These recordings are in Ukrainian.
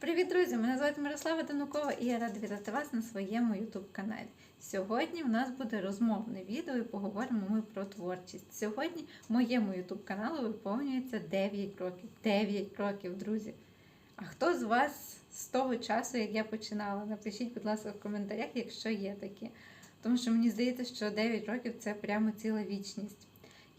Привіт, друзі! Мене звати Мирослава Данукова і я рада вітати вас на своєму YouTube каналі. Сьогодні в нас буде розмовне відео і поговоримо ми про творчість. Сьогодні моєму YouTube каналу виповнюється 9 років. 9 років, друзі! А хто з вас з того часу, як я починала? Напишіть, будь ласка, в коментарях, якщо є такі. Тому що мені здається, що 9 років це прямо ціла вічність.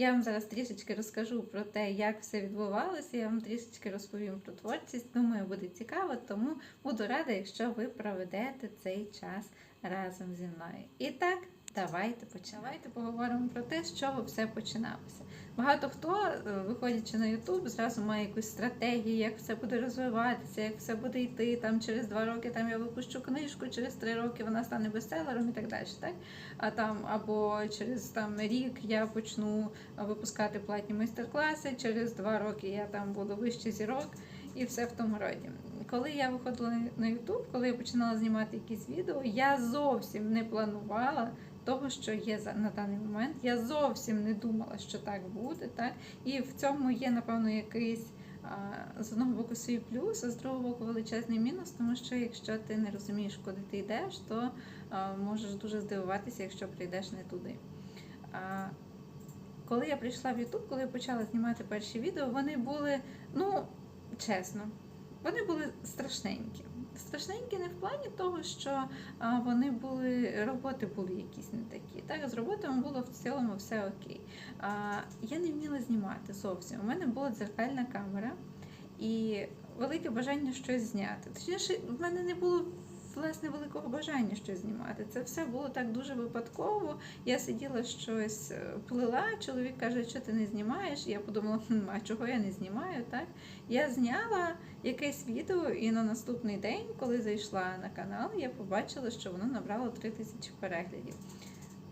Я вам зараз трішечки розкажу про те, як все відбувалося. Я вам трішечки розповім про творчість. Думаю, буде цікаво, тому буду рада, якщо ви проведете цей час разом зі мною. І так, давайте починайте поговоримо про те, з чого все починалося. Багато хто, е, виходячи на YouTube, зразу має якусь стратегію, як все буде розвиватися, як все буде йти. Там через два роки там я випущу книжку, через три роки вона стане бестселером і так далі. Так? А там або через там рік я почну випускати платні майстер-класи, через два роки я там буду вище зірок і все в тому роді. Коли я виходила на YouTube, коли я починала знімати якісь відео, я зовсім не планувала того, що є на даний момент. Я зовсім не думала, що так буде. Так? І в цьому є, напевно, якийсь з одного боку свій плюс, а з другого боку величезний мінус, тому що якщо ти не розумієш, куди ти йдеш, то можеш дуже здивуватися, якщо прийдеш не туди. Коли я прийшла в YouTube, коли я почала знімати перші відео, вони були, ну, чесно, вони були страшненькі. Страшненькі не в плані того, що вони були, роботи були якісь не такі. Так, з роботами було в цілому все окей. Я не вміла знімати зовсім. У мене була дзеркальна камера і велике бажання щось зняти. Точніше, в мене не було власне великого бажання щось знімати. Це все було так дуже випадково. Я сиділа щось плила. Чоловік каже, що ти не знімаєш. Я подумала, а чого я не знімаю? Так я зняла якесь відео, і на наступний день, коли зайшла на канал, я побачила, що воно набрало 3000 переглядів.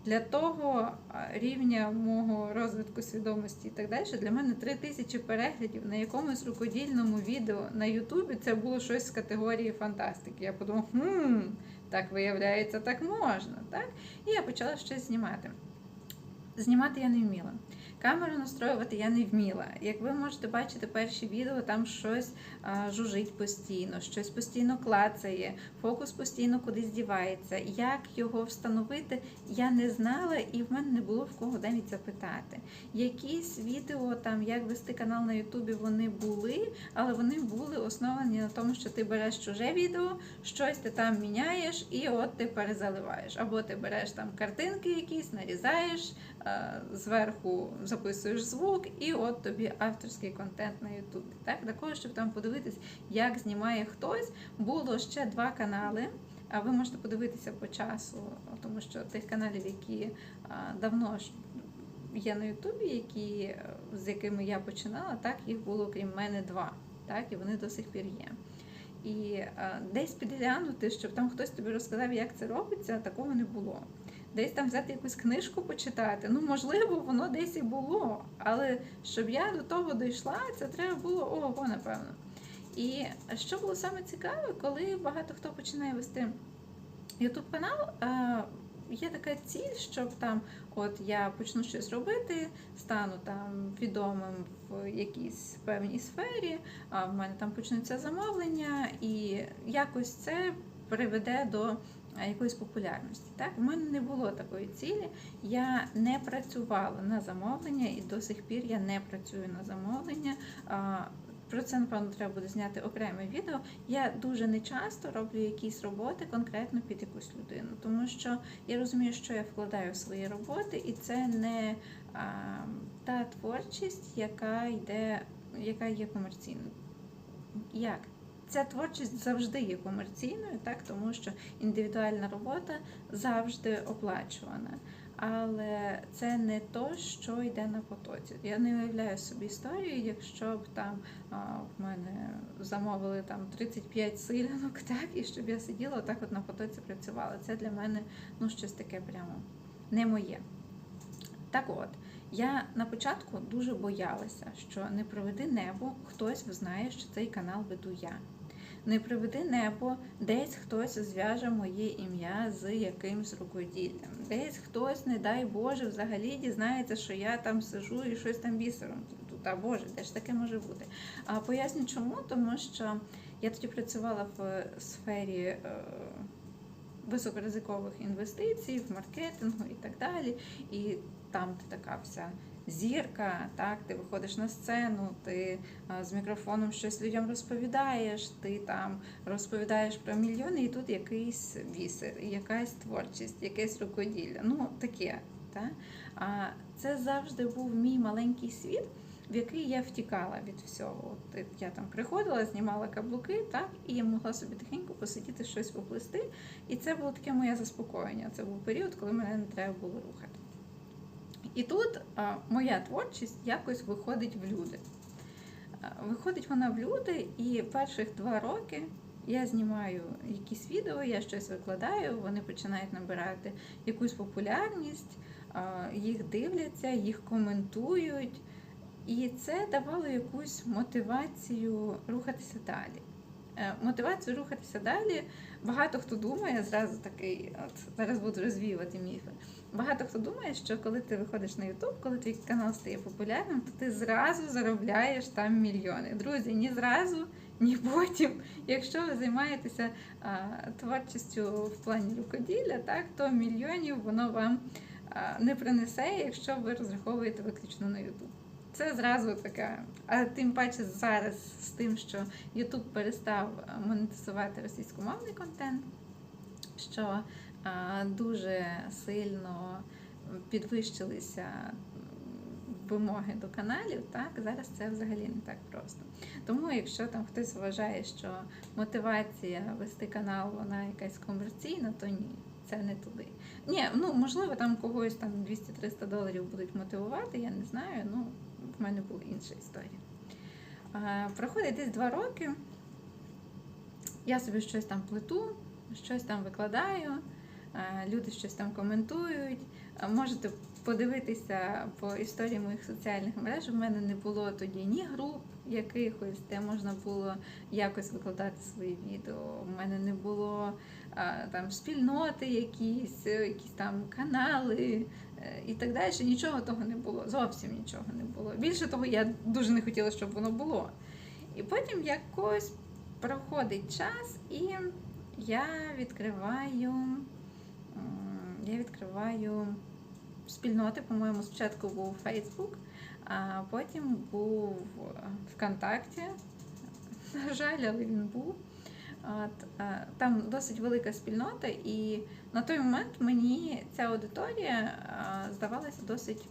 Для того рівня мого розвитку свідомості і так далі, для мене 3000 переглядів на якомусь рукодільному відео на Ютубі це було щось з категорії фантастики. Я подумав, хм, так виявляється, так можна. Так? І я почала щось знімати. Знімати я не вміла. Камеру настроювати я не вміла. Як ви можете бачити перші відео, там щось а, жужить постійно, щось постійно клацає, фокус постійно кудись дівається. Як його встановити, я не знала, і в мене не було в кого навіть запитати. Якісь відео, там як вести канал на Ютубі, вони були, але вони були основані на тому, що ти береш чуже відео, щось ти там міняєш, і от ти перезаливаєш. Або ти береш там картинки якісь, нарізаєш, зверху записуєш звук, і от тобі авторський контент на Ютубі. Так, для того, щоб там подивитись, як знімає хтось, було ще два канали. А ви можете подивитися по часу, тому що тих каналів, які давно є на Ютубі, які, е, з якими я починала, так їх було крім мене два. Так, і вони до сих пір є. І е, десь підглянути, щоб там хтось тобі розказав, як це робиться, такого не було. Десь там взяти якусь книжку почитати. Ну, можливо, воно десь і було. Але щоб я до того дійшла, це треба було ого, напевно. І що було саме цікаве, коли багато хто починає вести YouTube канал, е, є така ціль, щоб там, от я почну щось робити, стану там відомим в якійсь певній сфері, а в мене там почнуться замовлення, і якось це приведе до якоїсь популярності. Так, у мене не було такої цілі. Я не працювала на замовлення, і до сих пір я не працюю на замовлення. Про це, напевно, треба буде зняти окреме відео. Я дуже нечасто роблю якісь роботи конкретно під якусь людину, тому що я розумію, що я вкладаю в свої роботи, і це не а, та творчість, яка йде, яка є комерційною. Як? Ця творчість завжди є комерційною, так тому що індивідуальна робота завжди оплачувана. Але це не то, що йде на потоці. Я не уявляю собі історію, якщо б там а, в мене замовили там 35 силянок, так, і щоб я сиділа так от на потоці працювала. Це для мене ну, щось таке прямо не моє. Так от, я на початку дуже боялася, що не проведи небо, хтось знає, що цей канал веду я. Не приведи небо, десь хтось зв'яже моє ім'я з якимсь рукоділлям. Десь хтось, не дай Боже, взагалі дізнається, що я там сижу і щось там бісером. Та Боже, де ж таке може бути? А поясню чому, тому що Я тоді працювала в сфері е, високоризикових інвестицій, в маркетингу і так далі. І там ти така вся зірка, так, ти виходиш на сцену, ти е, з мікрофоном щось людям розповідаєш, ти там розповідаєш про мільйони, і тут якийсь бісер, якась творчість, якесь рукоділля. Ну, таке. Так? А це завжди був мій маленький світ, в який я втікала від всього. От я там приходила, знімала каблуки, так, і я могла собі тихенько посидіти щось поплести. І це було таке моє заспокоєння. Це був період, коли мене не треба було рухати. І тут а, моя творчість якось виходить в люди. Виходить вона в люди, і перших два роки я знімаю якісь відео, я щось викладаю, вони починають набирати якусь популярність, а, їх дивляться, їх коментують. І це давало якусь мотивацію рухатися далі. Е, Мотивацію рухатися далі. Багато хто думає, зразу такий, от зараз буду розвіювати міфи. Багато хто думає, що коли ти виходиш на YouTube, коли твій канал стає популярним, то ти зразу заробляєш там мільйони. Друзі, ні зразу, ні потім. Якщо ви займаєтеся а, творчістю в плані рукоділля, так, то мільйонів воно вам а, не принесе, якщо ви розраховуєте виключно на YouTube. Це зразу така. А тим паче зараз з тим, що YouTube перестав монетизувати російськомовний контент, що а, дуже сильно підвищилися вимоги до каналів, так зараз це взагалі не так просто. Тому, якщо там хтось вважає, що мотивація вести канал вона якась комерційна, то ні. Це не туди. Ні, ну можливо, там когось там 200-300 доларів будуть мотивувати, я не знаю. Ну, в мене була інша історія. Проходить десь два роки. Я собі щось там плету, щось там викладаю, люди щось там коментують. Можете подивитися по історії моїх соціальних мереж. У мене не було тоді ні груп якихось, де можна було якось викладати свої відео. У мене не було там спільноти, якісь, е, якісь там канали е, і так далі. Нічого того не було. Зовсім нічого не було. Більше того, я дуже не хотіла, щоб воно було. І потім якось проходить час, і я відкриваю. Я відкриваю спільноти, по-моєму, спочатку був Facebook, а потім був ВКонтакті. На жаль, але він був. От, е, там досить велика спільнота, і на той момент мені ця аудиторія е, здавалася досить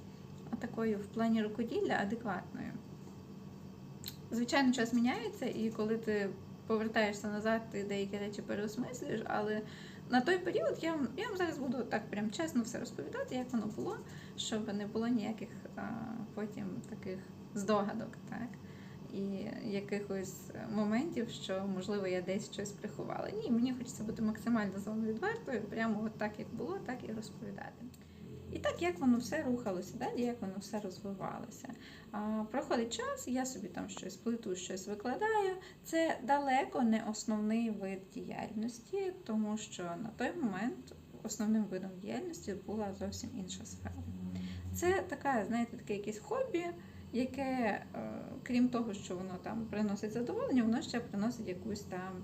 такою в плані рукоділля адекватною. Звичайно, час міняється, і коли ти повертаєшся назад, ти деякі речі переосмислюєш, але на той період я, вам- я вам зараз буду так прям чесно все розповідати, як воно було, щоб не було ніяких а, потім таких здогадок, так? І якихось моментів, що можливо я десь щось приховала. Ні, мені хочеться бути максимально з вами відвертою, прямо от так, як було, так і розповідати. І так, як воно все рухалося далі, як воно все розвивалося. А, проходить час, я собі там щось плету, щось викладаю. Це далеко не основний вид діяльності, тому що на той момент основним видом діяльності була зовсім інша сфера. Це така, знаєте, таке якесь хобі, яке, е, крім того, що воно там приносить задоволення, воно ще приносить якусь там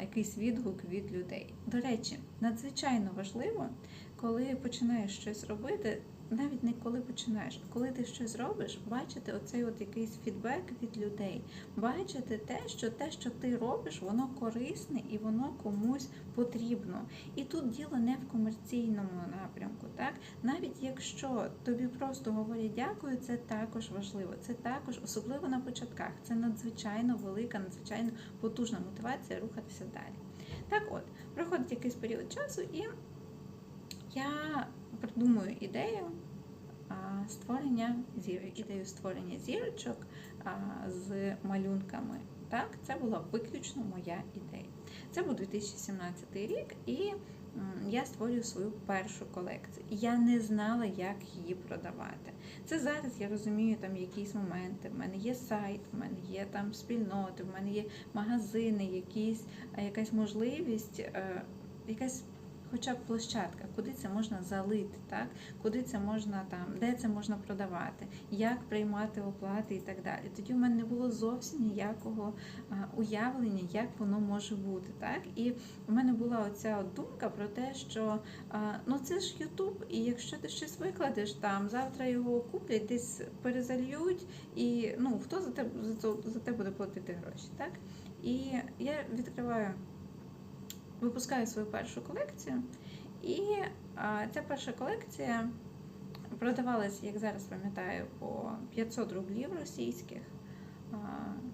якийсь відгук від людей. До речі, надзвичайно важливо, коли починаєш щось робити, навіть не коли починаєш, а коли ти щось робиш, бачити оцей от якийсь фідбек від людей, бачити те, що те, що ти робиш, воно корисне і воно комусь потрібно. І тут діло не в комерційному напрямку, так навіть якщо тобі просто говорять дякую, це також важливо. Це також, особливо на початках, це надзвичайно велика, надзвичайно потужна мотивація рухатися далі. Так от, проходить якийсь період часу, і я придумую ідею створення зірок, ідею створення зірочок з малюнками. Так, це була виключно моя ідея. Це був 2017 рік, і я створюю свою першу колекцію. Я не знала, як її продавати. Це зараз я розумію там якісь моменти. В мене є сайт, в мене є там спільноти, в мене є магазини, якісь, якась можливість, е, якась хоча б площадка, куди це можна залити, так? куди це можна там, де це можна продавати, як приймати оплати і так далі. Тоді в мене не було зовсім ніякого уявлення, як воно може бути. Так? І в мене була оця думка про те, що ну це ж Ютуб, і якщо ти щось викладеш там, завтра його куплять, десь перезальють, і ну хто за тебе за, за те буде платити гроші, так? І я відкриваю, випускаю свою першу колекцію, і а, ця перша колекція продавалася, як зараз пам'ятаю, по 500 рублів російських. а,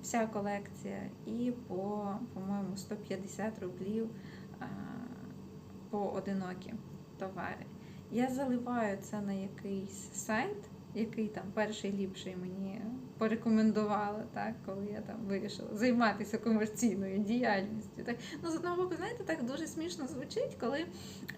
Вся колекція, і по, по-моєму, 150 рублів а, поодинокі товари. Я заливаю це на якийсь сайт, який там перший ліпший мені порекомендувала, так, коли я там вирішила займатися комерційною діяльністю. Так. Ну, з одного боку, знаєте, так дуже смішно звучить, коли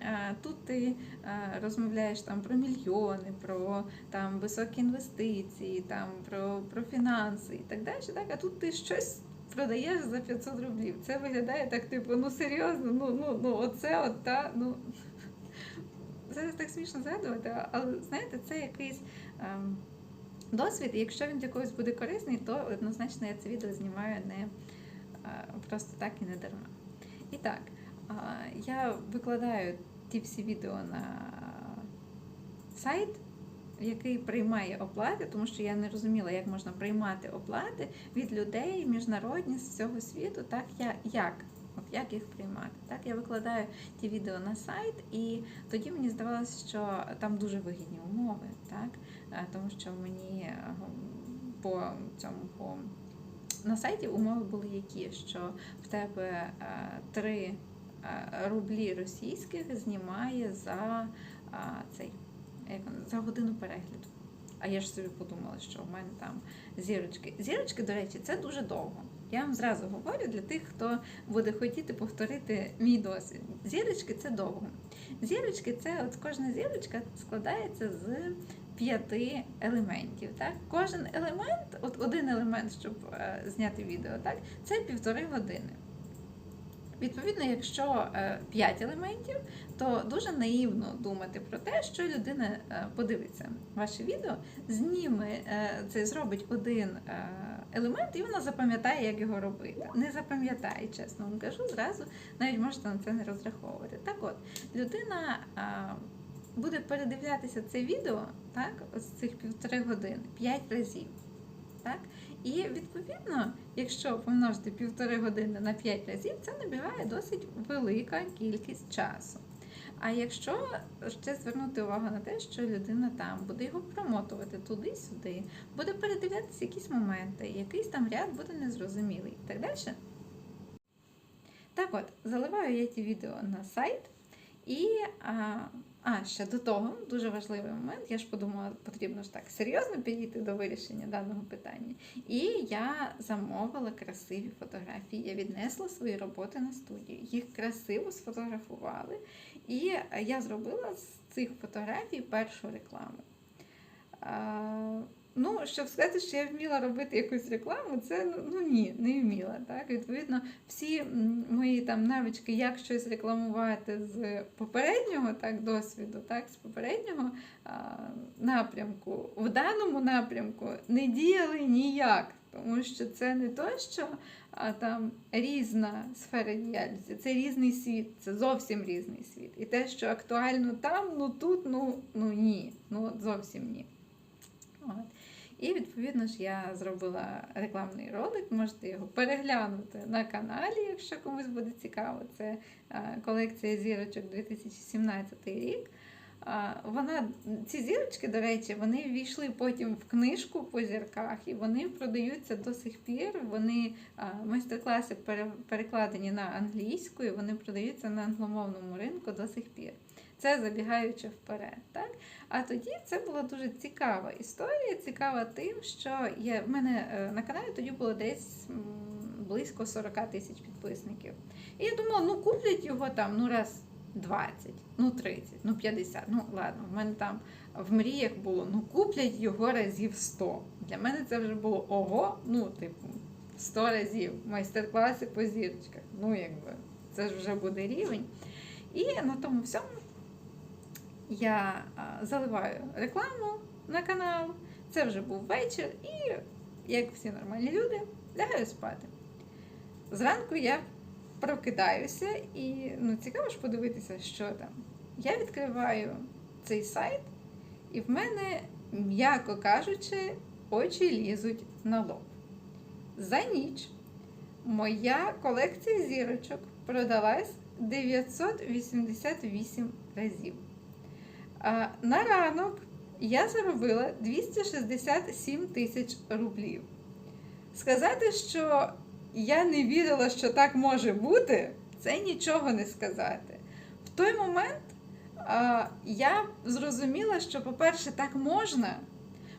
е, тут ти е, розмовляєш там про мільйони, про там високі інвестиції, там про, про фінанси і так далі. Так, а тут ти щось. Продаєш за 500 рублів. Це виглядає так, типу, ну серйозно, ну ну ну оце от та ну зараз так смішно згадувати, але знаєте, це якийсь досвід, і якщо він для когось буде корисний, то однозначно я це відео знімаю не е, просто так і не дарма. І так, я викладаю ті всі відео на сайт, який приймає оплати, тому що я не розуміла, як можна приймати оплати від людей міжнародні з всього світу, так я як. От як їх приймати? Так, я викладаю ті відео на сайт, і тоді мені здавалося, що там дуже вигідні умови, так? Е, Тому що мені е, по цьому по на сайті умови були які, що в тебе е, 3 рублі російських знімає за е, цей як за годину перегляду. А я ж собі подумала, що в мене там зірочки. Зірочки, до речі, це дуже довго. Я вам зразу говорю для тих, хто буде хотіти повторити мій досвід. Зірочки це довго. Зірочки це от кожна зірочка складається з п'яти елементів. Так? Кожен елемент, от один елемент, щоб е, зняти відео, так, це півтори години. Відповідно, якщо 5 елементів, то дуже наївно думати про те, що людина е, подивиться ваше відео, зніме е, це, зробить один е, елемент, і вона запам'ятає, як його робити. Не запам'ятає, чесно вам кажу, зразу навіть можете на це не розраховувати. Так от, людина буде передивлятися це відео, так, з цих півтори години, 5 разів. Так? І відповідно, якщо помножити півтори години на 5 разів, це набігає досить велика кількість часу. А якщо ще звернути увагу на те, що людина там буде його промотувати туди-сюди, буде передивлятися якісь моменти, якийсь там ряд буде незрозумілий і так далі. Так от, заливаю я ті відео на сайт і. А, а, ще до того, дуже важливий момент. Я ж подумала, потрібно ж так серйозно підійти до вирішення даного питання. І я замовила красиві фотографії. Я віднесла свої роботи на студію. Їх красиво сфотографували. І я зробила з цих фотографій першу рекламу. Ну, щоб сказати, що я вміла робити якусь рекламу, це ну, ну ні, не вміла. Так? Відповідно, всі мої там навички, як щось рекламувати з попереднього так, досвіду, так, з попереднього а, напрямку, в даному напрямку не діяли ніяк. Тому що це не то, що а, там різна сфера діяльності, це різний світ, це зовсім різний світ. І те, що актуально там, ну тут, ну, ну ні, ну зовсім ні. От. І відповідно ж я зробила рекламний ролик, можете його переглянути на каналі, якщо комусь буде цікаво. Це е, колекція зірочок 2017 рік. Вона, ці зірочки, до речі, вони ввійшли потім в книжку по зірках, і вони продаються до сих пір. Вони майстер-класи пере- перекладені на англійську, і вони продаються на англомовному ринку до сих пір. Це забігаючи вперед. Так? А тоді це була дуже цікава історія, цікава тим, що є, в мене е, на каналі тоді було десь близько 40 тисяч підписників. І я думала, ну куплять його там ну раз 20, ну 30, ну 50. Ну ладно, в мене там в мріях було, ну куплять його разів 100. Для мене це вже було ого, ну, типу, 100 разів майстер-класи по зірочках. Ну, якби, це ж вже буде рівень. І на тому всьому я заливаю рекламу на канал. Це вже був вечір, і як всі нормальні люди, лягаю спати. Зранку я прокидаюся і ну, цікаво ж подивитися, що там. Я відкриваю цей сайт, і в мене, м'яко кажучи, очі лізуть на лоб. За ніч моя колекція зірочок продалась 988 разів. На ранок я заробила 267 тисяч рублів. Сказати, що я не вірила, що так може бути, це нічого не сказати. В той момент я зрозуміла, що, по-перше, так можна.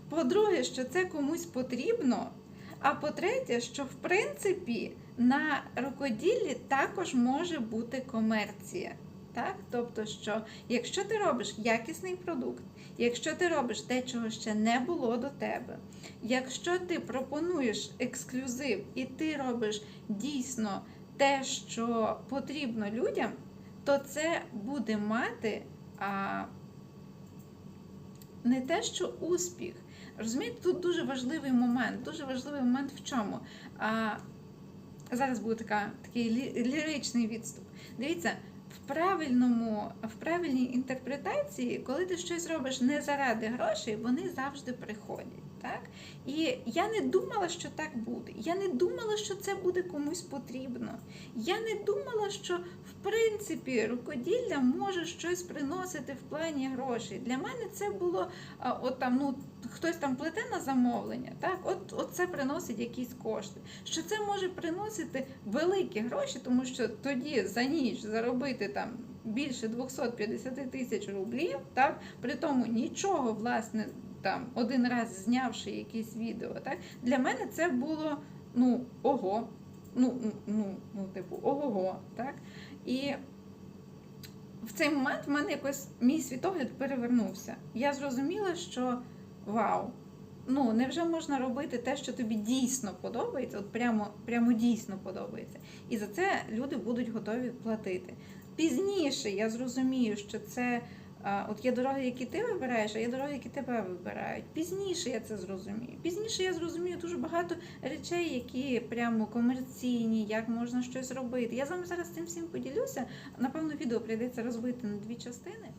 По-друге, що це комусь потрібно. А по-третє, що в принципі на рукоділлі також може бути комерція. Так? Тобто, що якщо ти робиш якісний продукт, якщо ти робиш те, чого ще не було до тебе, якщо ти пропонуєш ексклюзив і ти робиш дійсно те, що потрібно людям, то це буде мати а, не те, що успіх. Розумієте, тут дуже важливий момент. Дуже важливий момент в чому? А, зараз буде така, такий ліричний відступ. Дивіться, в правильному, в правильній інтерпретації, коли ти щось робиш не заради грошей, вони завжди приходять. Так? І я не думала, що так буде. Я не думала, що це буде комусь потрібно. Я не думала, що в принципі рукоділля може щось приносити в плані грошей. Для мене це було от там, ну, хтось там плете на замовлення, так? От, от це приносить якісь кошти. Що це може приносити великі гроші, тому що тоді за ніч заробити там більше 250 тисяч рублів, так? при тому нічого, власне, там один раз знявши якесь відео, так? для мене це було ну, ого. Ну, ну, ну, ну, типу, ого, так? І в цей момент в мене якось мій світогляд перевернувся. Я зрозуміла, що вау, ну невже можна робити те, що тобі дійсно подобається, от прямо, прямо дійсно подобається. І за це люди будуть готові платити. Пізніше я зрозумію, що це. От є дороги, які ти вибираєш, а є дороги, які тебе вибирають. Пізніше я це зрозумію. Пізніше я зрозумію дуже багато речей, які прямо комерційні, як можна щось робити. Я з вами зараз цим всім поділюся. Напевно, відео прийдеться розбити на дві частини.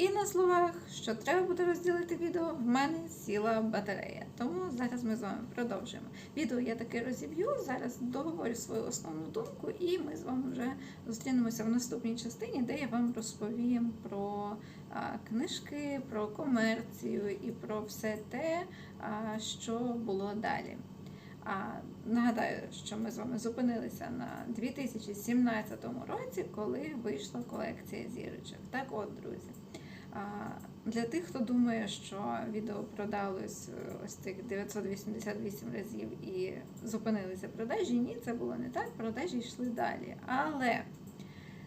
І на словах, що треба буде розділити відео, в мене сіла батарея. Тому зараз ми з вами продовжуємо. Відео я таки розіб'ю. Зараз договорю свою основну думку, і ми з вами вже зустрінемося в наступній частині, де я вам розповім про книжки, про комерцію і про все те, що було далі. А нагадаю, що ми з вами зупинилися на 2017 році, коли вийшла колекція зірочок. Так от, друзі. Для тих, хто думає, що відео продалось е, ось цих 988 разів і зупинилися продажі, ні, це було не так. Продажі йшли далі. Але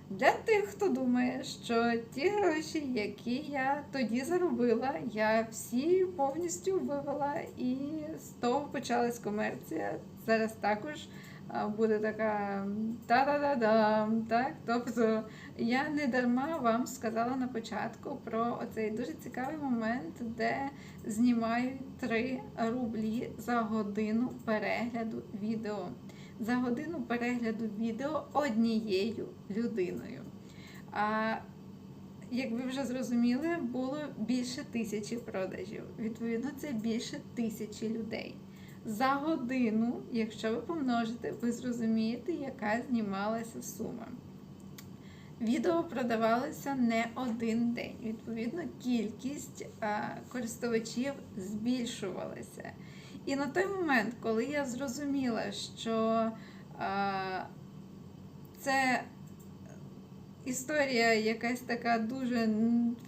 для тих, хто думає, що ті гроші, які я тоді заробила, я всі повністю вивела, і з того почалась комерція. Зараз також буде така та-да-да-дам. Так? Тобто я не дарма вам сказала на початку про оцей дуже цікавий момент, де знімають 3 рублі за годину перегляду відео. За годину перегляду відео однією людиною. А як ви вже зрозуміли, було більше тисячі продажів. Відповідно, це більше тисячі людей. За годину, якщо ви помножите, ви зрозумієте, яка знімалася сума. Відео продавалося не один день. Відповідно, кількість користувачів збільшувалася. І на той момент, коли я зрозуміла, що це історія якась така дуже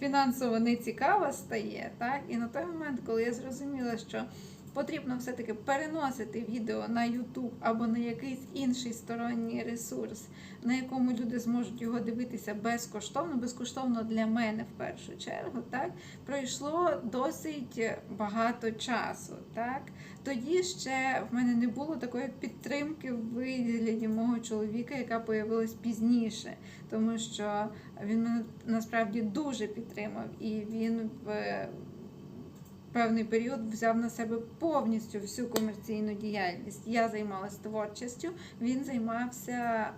фінансово нецікава стає, так? і на той момент, коли я зрозуміла, що потрібно все-таки переносити відео на YouTube або на якийсь інший сторонній ресурс, на якому люди зможуть його дивитися безкоштовно, безкоштовно для мене в першу чергу, так пройшло досить багато часу. Так? Тоді ще в мене не було такої підтримки в вигляді мого чоловіка, яка появилась пізніше, тому що він мене насправді дуже підтримав і він в певний період взяв на себе повністю всю комерційну діяльність. Я займалася творчістю, він займався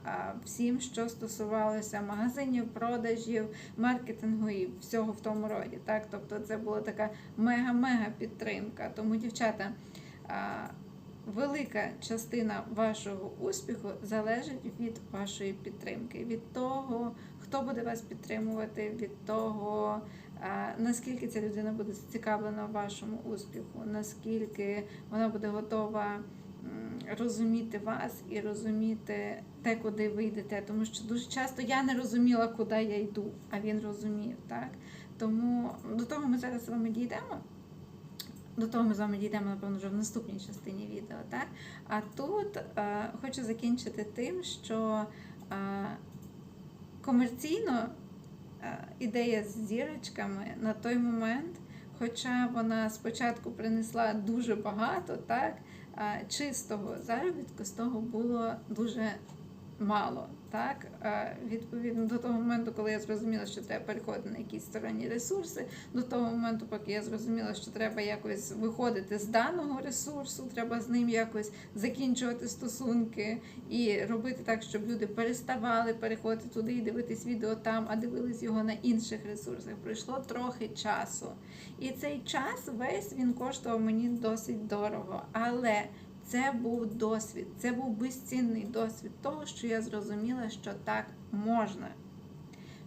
всім, що стосувалося магазинів, продажів, маркетингу і всього в тому роді. Так, тобто, це була така мега-мега підтримка. Тому, дівчата. Велика частина вашого успіху залежить від вашої підтримки, від того, хто буде вас підтримувати, від того, наскільки ця людина буде зацікавлена в вашому успіху, наскільки вона буде готова розуміти вас і розуміти те, куди ви йдете. Тому що дуже часто я не розуміла, куди я йду, а він розумів. Так? Тому до того ми зараз з вами дійдемо. До того ми з вами дійдемо, напевно, вже в наступній частині відео. Так? А тут е, хочу закінчити тим, що е, комерційно ідея з зірочками на той момент, хоча вона спочатку принесла дуже багато, так, е, чистого заробітку з того було дуже мало. Так, Е, відповідно до того моменту, коли я зрозуміла, що треба переходити на якісь сторонні ресурси, до того моменту, поки я зрозуміла, що треба якось виходити з даного ресурсу, треба з ним якось закінчувати стосунки і робити так, щоб люди переставали переходити туди і дивитись відео там, а дивились його на інших ресурсах. Пройшло трохи часу. І цей час весь він коштував мені досить дорого. Але це був досвід, це був безцінний досвід того, що я зрозуміла, що так можна,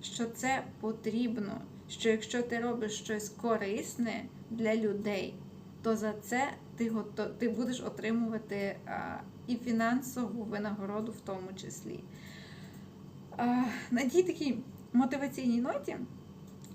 що це потрібно, що якщо ти робиш щось корисне для людей, то за це ти гото... ти будеш отримувати а, і фінансову винагороду в тому числі. А, на тій такій мотиваційній ноті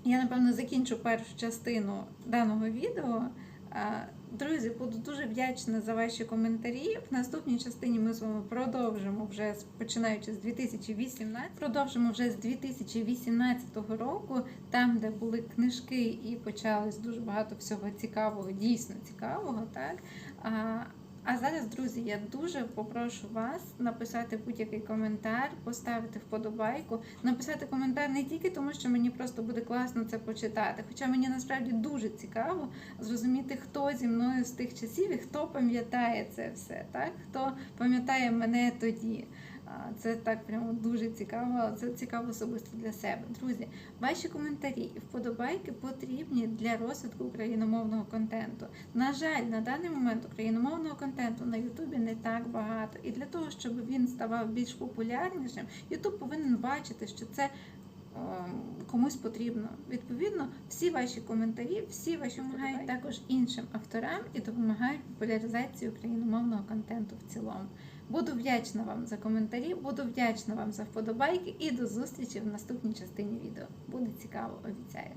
я, напевно, закінчу першу частину даного відео. А, Друзі, буду дуже вдячна за ваші коментарі. В наступній частині ми з вами продовжимо вже починаючи з 2018, продовжимо вже з 2018 року, там, де були книжки і почалось дуже багато всього цікавого, дійсно цікавого. Так а, зараз, друзі, я дуже попрошу вас написати будь-який коментар, поставити вподобайку, написати коментар не тільки тому, що мені просто буде класно це почитати, хоча мені насправді дуже цікаво зрозуміти, хто зі мною з тих часів і хто пам'ятає це все, так? Хто пам'ятає мене тоді. Це так прямо дуже цікаво, це цікаво особисто для себе. Друзі, ваші коментарі і вподобайки потрібні для розвитку україномовного контенту. На жаль, на даний момент україномовного контенту на Ютубі не так багато. І для того, щоб він ставав більш популярнішим, Ютуб повинен бачити, що це. ем, Комусь потрібно. Відповідно, всі ваші коментарі, всі ваші допомагають також іншим авторам і допомагають популяризації україномовного контенту в цілому. Буду вдячна вам за коментарі, буду вдячна вам за вподобайки і до зустрічі в наступній частині відео. Буде цікаво, обіцяю.